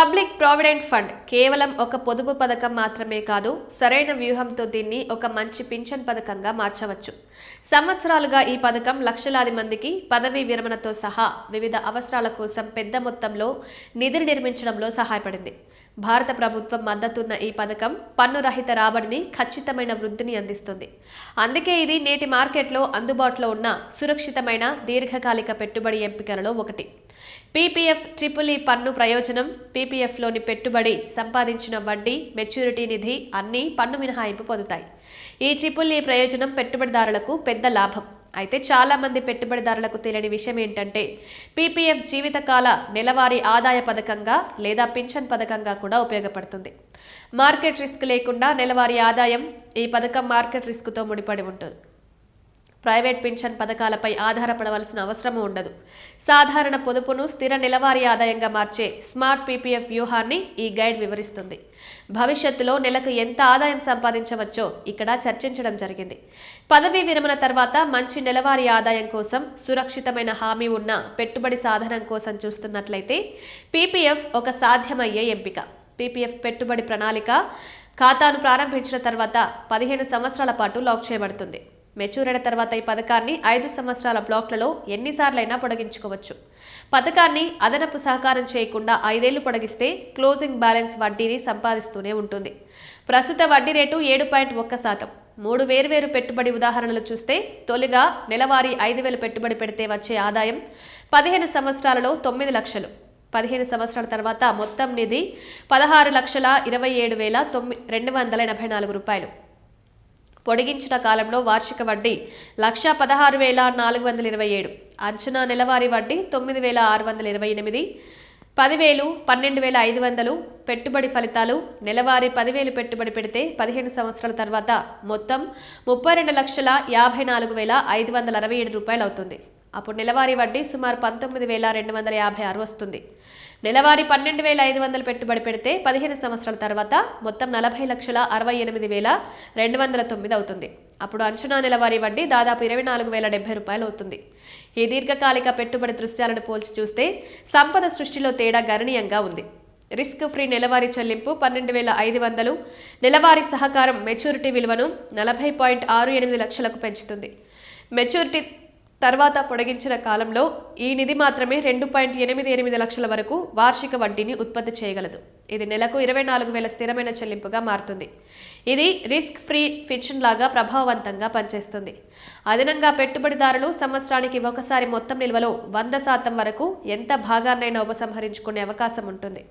Public provident fund కేవలం ఒక పొదుపు పథకం మాత్రమే కాదు సరైన వ్యూహంతో దీన్ని ఒక మంచి పింఛన్ పథకంగా మార్చవచ్చు. సంవత్సరాలుగా ఈ పథకం లక్షలాది మందికి పదవీ విరమణతో సహా వివిధ అవసరాల కోసం పెద్ద మొత్తంలో నిధిని నిర్మించడంలో సహాయపడింది. భారత ప్రభుత్వం మద్దతున్న ఈ పథకం పన్ను రహిత రాబడిని ఖచ్చితమైన వృద్ధిని అందిస్తుంది. అందుకే ఇది నేటి మార్కెట్లో అందుబాటులో ఉన్న సురక్షితమైన దీర్ఘకాలిక పెట్టుబడి ఎంపికలలో ఒకటి. పీపీఎఫ్ ట్రిపుల్ ఈ పన్ను ప్రయోజనం పీపీఎఫ్లోని పెట్టుబడి సంపాదించిన వడ్డీ మెచ్యూరిటీ నిధి అన్నీ పన్ను మినహాయింపు పొందుతాయి. ఈ ట్రిపుల్ ఈ ప్రయోజనం పెట్టుబడిదారులకు పెద్ద లాభం. అయితే చాలామంది పెట్టుబడిదారులకు తెలియని విషయం ఏంటంటే పీపీఎఫ్ జీవితకాల నెలవారీ ఆదాయ పథకంగా లేదా పింఛన్ పథకంగా కూడా ఉపయోగపడుతుంది. మార్కెట్ రిస్క్ లేకుండా నెలవారీ ఆదాయం ఈ పథకం మార్కెట్ రిస్క్తో ముడిపడి ఉంటుంది. ప్రైవేట్ పింఛన్ పథకాలపై ఆధారపడవలసిన అవసరం ఉండదు. సాధారణ పొదుపును స్థిర నెలవారీ ఆదాయంగా మార్చే స్మార్ట్ పీపీఎఫ్ వ్యూహాన్ని ఈ గైడ్ వివరిస్తుంది. భవిష్యత్తులో నెలకు ఎంత ఆదాయం సంపాదించవచ్చో ఇక్కడ చర్చించడం జరిగింది. పదవీ విరమణ తర్వాత మంచి నెలవారీ ఆదాయం కోసం సురక్షితమైన హామీ ఉన్న పెట్టుబడి సాధనం కోసం చూస్తున్నట్లయితే పీపీఎఫ్ ఒక సాధ్యమయ్యే ఎంపిక. పీపీఎఫ్ పెట్టుబడి ప్రణాళిక ఖాతాను ప్రారంభించిన తర్వాత పదిహేను సంవత్సరాల పాటు లాక్ చేయబడుతుంది. మెచ్యూర్ అయిన తర్వాత ఈ పథకాన్ని ఐదు సంవత్సరాల బ్లాక్లలో ఎన్నిసార్లైనా పొడిగించుకోవచ్చు. పథకాన్ని అదనపు సహకారం చేయకుండా ఐదేళ్ళు పొడిగిస్తే క్లోజింగ్ బ్యాలెన్స్ వడ్డీని సంపాదిస్తూనే ఉంటుంది. ప్రస్తుత వడ్డీ రేటు ఏడు పాయింట్ ఒక్క శాతం. మూడు వేర్వేరు పెట్టుబడి ఉదాహరణలు చూస్తే తొలిగా నెలవారీ ఐదు వేలు పెట్టుబడి పెడితే వచ్చే ఆదాయం పదిహేను సంవత్సరాలలో తొమ్మిది లక్షలు. పదిహేను సంవత్సరాల తర్వాత మొత్తం నిధి పదహారు లక్షల ఇరవై ఏడు వేల తొమ్మిది రెండు వందల ఎనభై నాలుగు రూపాయలు. పొడిగించిన కాలంలో వార్షిక వడ్డీ లక్ష పదహారు వేల నాలుగు వందల ఇరవై ఏడు. అంచనా నెలవారీ వడ్డీ తొమ్మిది వేల ఆరు వందల ఇరవై ఎనిమిది. పదివేలు పన్నెండు వేల ఐదు వందలు. పెట్టుబడి ఫలితాలు నెలవారీ పదివేలు పెట్టుబడి పెడితే పదిహేను సంవత్సరాల తర్వాత మొత్తం ముప్పై రెండు లక్షల యాభై నాలుగు వేల ఐదు వందల అరవై ఏడు రూపాయలు అవుతుంది అప్పుడు నెలవారీ వడ్డీ సుమారు పంతొమ్మిది వేల రెండు వందల యాభై ఆరు వస్తుంది. నెలవారీ పన్నెండు వేల ఐదు వందలు పెట్టుబడి పెడితే పదిహేను సంవత్సరాల తర్వాత మొత్తం నలభై లక్షల అరవై ఎనిమిది వేల రెండు వందల తొమ్మిది అవుతుంది. అప్పుడు అంచనా నెలవారీ వడ్డీ దాదాపు ఇరవై నాలుగు వేల డెబ్బై రూపాయలు అవుతుంది. ఈ దీర్ఘకాలిక పెట్టుబడి దృశ్యాలను పోల్చి చూస్తే సంపద సృష్టిలో తేడా గణనీయంగా ఉంది. రిస్క్ ఫ్రీ నెలవారీ చెల్లింపు పన్నెండు వేల ఐదు వందలు నెలవారీ సహకారం మెచ్యూరిటీ విలువను నలభై పాయింట్ ఆరు ఎనిమిది లక్షలకు పెంచుతుంది. మెచ్యూరిటీ తర్వాత పొడిగించిన కాలంలో ఈ నిధి మాత్రమే రెండు పాయింట్ ఎనిమిది ఎనిమిది లక్షల వరకు వార్షిక వడ్డీని ఉత్పత్తి చేయగలదు. ఇది నెలకు ఇరవై నాలుగు వేల స్థిరమైన చెల్లింపుగా మారుతుంది. ఇది రిస్క్ ఫ్రీ ఫిక్షన్ లాగా ప్రభావవంతంగా పనిచేస్తుంది. అదనంగా పెట్టుబడిదారులు సంవత్సరానికి ఒకసారి మొత్తం నిల్వలో వంద శాతం వరకు ఎంత భాగాన్నైనా ఉపసంహరించుకునే అవకాశం ఉంటుంది.